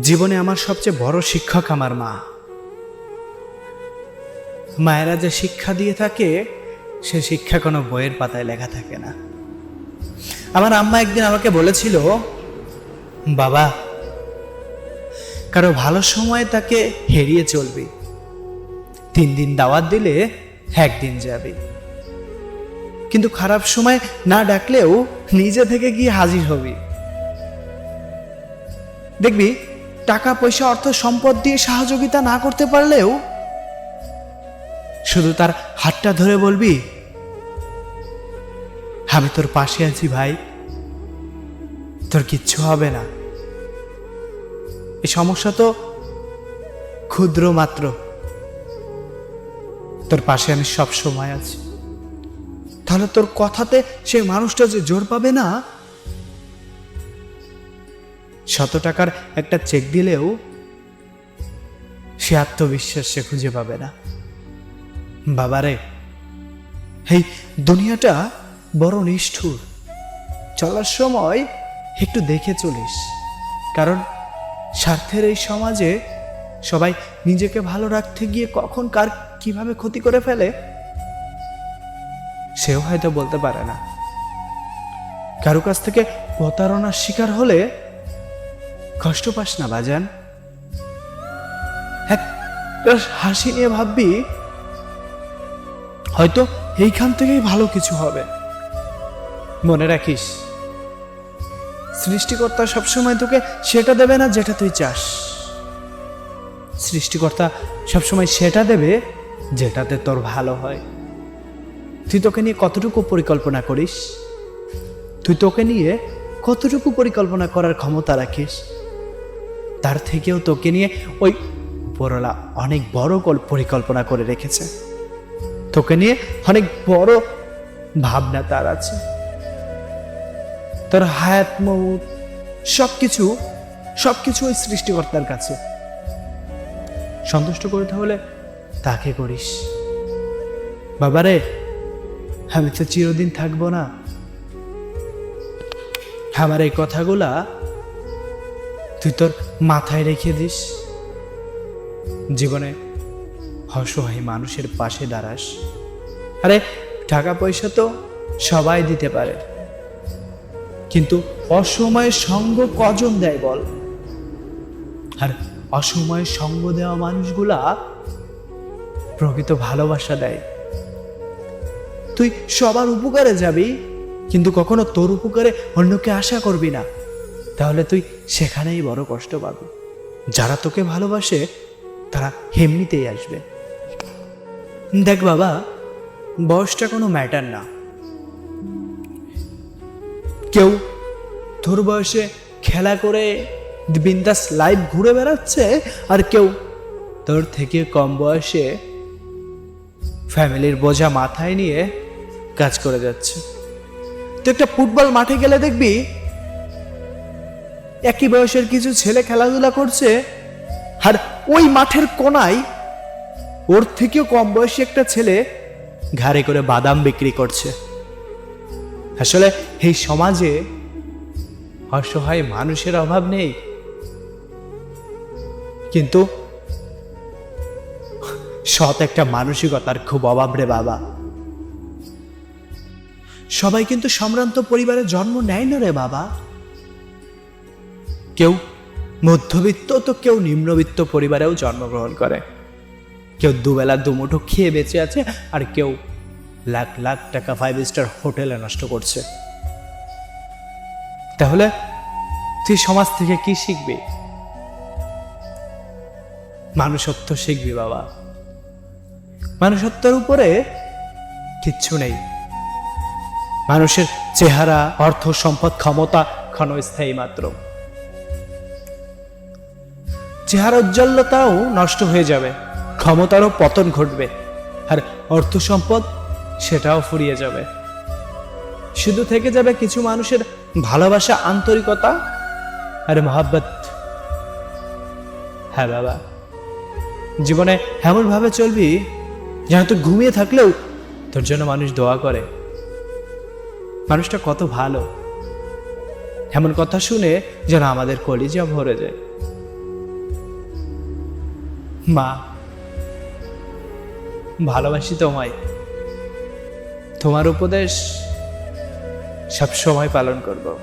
জীবনে আমার সবচেয়ে বড় শিক্ষক আমার মা। মায়েরা যে শিক্ষা দিয়ে থাকে, সে শিক্ষা কোনো বইয়ের পাতায় লেখা থাকে না। আমার আম্মা একদিন আমাকে বলেছিল, বাবা, কারও ভালো সময় তাকে হেরিয়ে চলবি। তিন দিন দাওয়াত দিলে একদিন যাবে। কিন্তু খারাপ সময় না ডাকলেও নিজে থেকে গিয়ে হাজির হবি। দেখবি টাকা, পয়সা, অর্থ, সম্পদ দিয়ে সহযোগিতা না করতে পারলেও শুধু তার হাতটা ধরে বলবি, আমি তোর পাশে আছি ভাই, তোর কিচ্ছু হবে না। এই সমস্যা তো ক্ষুদ্র মাত্র। তোর পাশে আমি সব সময় আছি। তাহলে তোর কথাতে সেই মানুষটা যে জোর পাবে না শত টাকার একটা চেক দিলেও সে আত্মবিশ্বাস সে খুঁজে পাবে না। বাবারে, এই দুনিয়াটা বড় নিষ্ঠুর। চলার সময় একটু দেখে চলিস, কারণ স্বার্থের এই সমাজে সবাই নিজেকে ভালো রাখতে গিয়ে কখন কার কীভাবে ক্ষতি করে ফেলে, সেও হয়তো বলতে পারে না। কারও কাছ থেকে প্রতারণার শিকার হলে কষ্ট পাস না, বাজান। এক হাসি নিয়ে ভাববি, হয়তো এইখান থেকেই ভালো কিছু হবে। মনে রাখিস, সৃষ্টিকর্তা সবসময় তোকে সেটা দেবে না যেটা তুই চাস। সৃষ্টিকর্তা সবসময় সেটা দেবে যেটাতে তোর ভালো হয়। তুই তোকে নিয়ে কতটুকু পরিকল্পনা করিস? তুই তোকে নিয়ে কতটুকু পরিকল্পনা করার ক্ষমতা রাখিস? তার থেকেও তোকে নিয়ে ওই উপরওয়ালা অনেক বড় কল- পরিকল্পনা করে রেখেছে। তোকে নিয়ে অনেক বড় ভাবনা তার আছে। তোর হায়াত মৌত সব কিছু সব কিছু ওই সৃষ্টিকর্তার কাছে। সন্তুষ্ট করতে হলে তাকে করিস। বাবারে, আমি তো চিরদিন থাকব না। আমার এই কথাগুলা তুই তোর মাথায় রেখে দিস। জীবনে অসহায় মানুষের পাশে দাঁড়াস। আরে টাকা পয়সা তো সবাই দিতে পারে। কিন্তু অসময়ে সঙ্গ কজন দেয় বল? আর অসময়ে সঙ্গ দেওয়া মানুষগুলা প্রকৃত ভালোবাসা দেয়। তুই সবার উপকারে যাবি, কিন্তু কখনো তোর উপকারে অন্যকে আশা করবি না। তাহলে তুই সেখানেই বড় কষ্ট পাবি। যারা তোকে ভালোবাসে, তারা হেমনিতেই আসবে। দেখ বাবা, বয়সটা কোনো ম্যাটার না। কেউ তোর বয়সে খেলা করে বিন্দাস লাইফ ঘুরে বেড়াচ্ছে, আর কেউ তোর থেকে কম বয়সে ফ্যামিলির বোঝা মাথায় নিয়ে কাজ করে যাচ্ছে। তুই একটা ফুটবল মাঠে গেলে দেখবি একই বয়সের কিছু ছেলে খেলাধুলা করছে, আর ওই মাঠের কোনায় ওর থেকেও কম বয়সী একটা ছেলে ঘাড়ে করে বাদাম বিক্রি করছে। আসলে এই সমাজে অসহায় মানুষের অভাব নেই। কিন্তু সৎ একটা মানসিকতার খুব অভাব রে বাবা। সবাই কিন্তু সম্ভ্রান্ত পরিবারে জন্ম নেয় না রে বাবা। কেউ মধ্যবিত্ত তো কেউ নিম্নবিত্ত পরিবারেও জন্মগ্রহণ করে। কেউ দুবেলা দুমুঠো খেয়ে বেঁচে আছে আর কেউ লাখ লাখ টাকা ফাইভ স্টার হোটেলে নষ্ট করছে। তাহলে তুই সমাজ থেকে কি শিখবি? মানুষত্ব শিখবি বাবা। মানুষত্বের উপরে কিচ্ছু নেই। মানুষের চেহারা, অর্থ, সম্পদ, ক্ষমতা ক্ষণস্থায়ী মাত্র। চেহারা উজ্জ্বলতাও নষ্ট হয়ে যাবে, ক্ষমতারও পতন ঘটবে, আর অর্থ সম্পদ সেটাও ফুরিয়ে যাবে। শুধু থেকে যাবে কিছু মানুষের ভালোবাসা, আন্তরিকতা আর মহাব্বত। হ্যাঁ বাবা, জীবনে এমন ভাবে চলবি যেন তুই ঘুমিয়ে থাকলেও তোর জন্য মানুষ দোয়া করে। মানুষটা কত ভালো, এমন কথা শুনে যেন আমাদের কলিজা ভরে যায়। মা ভালোবাসি তোমায়। তোমার উপদেশ সব সময় পালন করব।